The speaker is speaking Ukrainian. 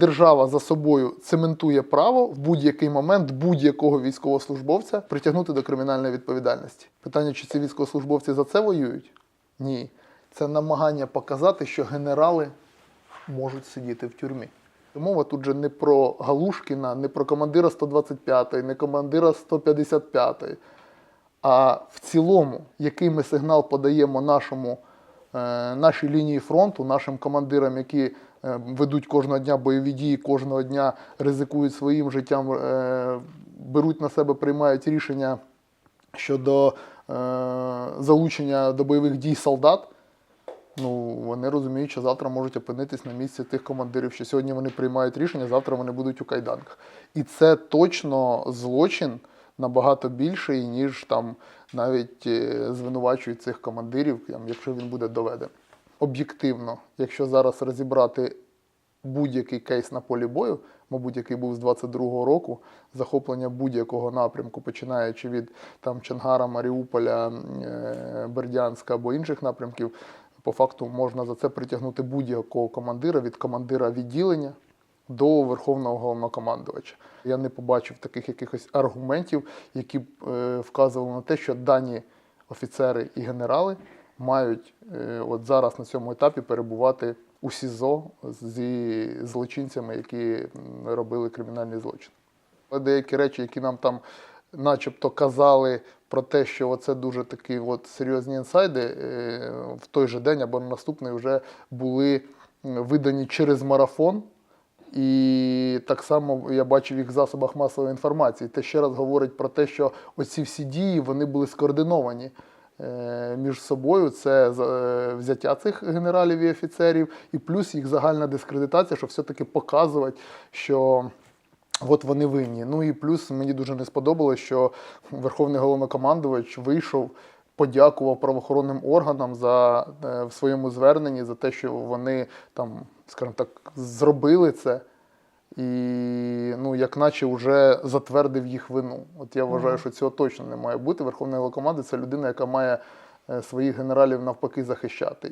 держава за собою цементує право в будь-який момент будь-якого військовослужбовця притягнути до кримінальної відповідальності. Питання, чи ці військовослужбовці за це воюють? Ні. Це намагання показати, що генерали можуть сидіти в тюрмі. Мова тут же не про Галушкіна, не про командира 125-ї, не командира 155-ї. А в цілому, який ми сигнал подаємо нашому, нашій лінії фронту, нашим командирам, які е, ведуть кожного дня бойові дії, кожного дня ризикують своїм життям, е, беруть на себе, приймають рішення щодо е, залучення до бойових дій солдат. Ну, вони розуміють, що завтра можуть опинитись на місці тих командирів, що сьогодні вони приймають рішення, завтра вони будуть у кайданках. І це точно злочин набагато більший, ніж там навіть е, звинувачують цих командирів, якщо він буде доведений. Об'єктивно, якщо зараз розібрати будь-який кейс на полі бою, мабуть, який був з 22-го року, захоплення будь-якого напрямку, починаючи від там Чонгара, Маріуполя, е, Бердянська або інших напрямків, по факту можна за це притягнути будь-якого командира від командира відділення до верховного головнокомандувача. Я не побачив таких якихось аргументів, які б е, вказували на те, що дані офіцери і генерали мають е, от зараз на цьому етапі перебувати у СІЗО зі злочинцями, які робили кримінальний злочин. Але деякі речі, які нам там начебто казали про те, що це дуже такі от серйозні інсайди, е, в той же день або на наступний вже були видані через марафон. І так само я бачив їх в засобах масової інформації. Те ще раз говорить про те, що оці всі дії вони були скоординовані е, між собою. Це е, взяття цих генералів і офіцерів, і плюс їх загальна дискредитація, що все-таки показувати, що. От вони винні. Ну і плюс мені дуже не сподобалось, що Верховний головнокомандувач вийшов, подякував правоохоронним органам за е, в своєму зверненні за те, що вони там, скажімо так, зробили це. І ну, як наче вже затвердив їх вину. От я вважаю, що цього точно не має бути. Верховна головнокомандувач – це людина, яка має е, своїх генералів навпаки захищати.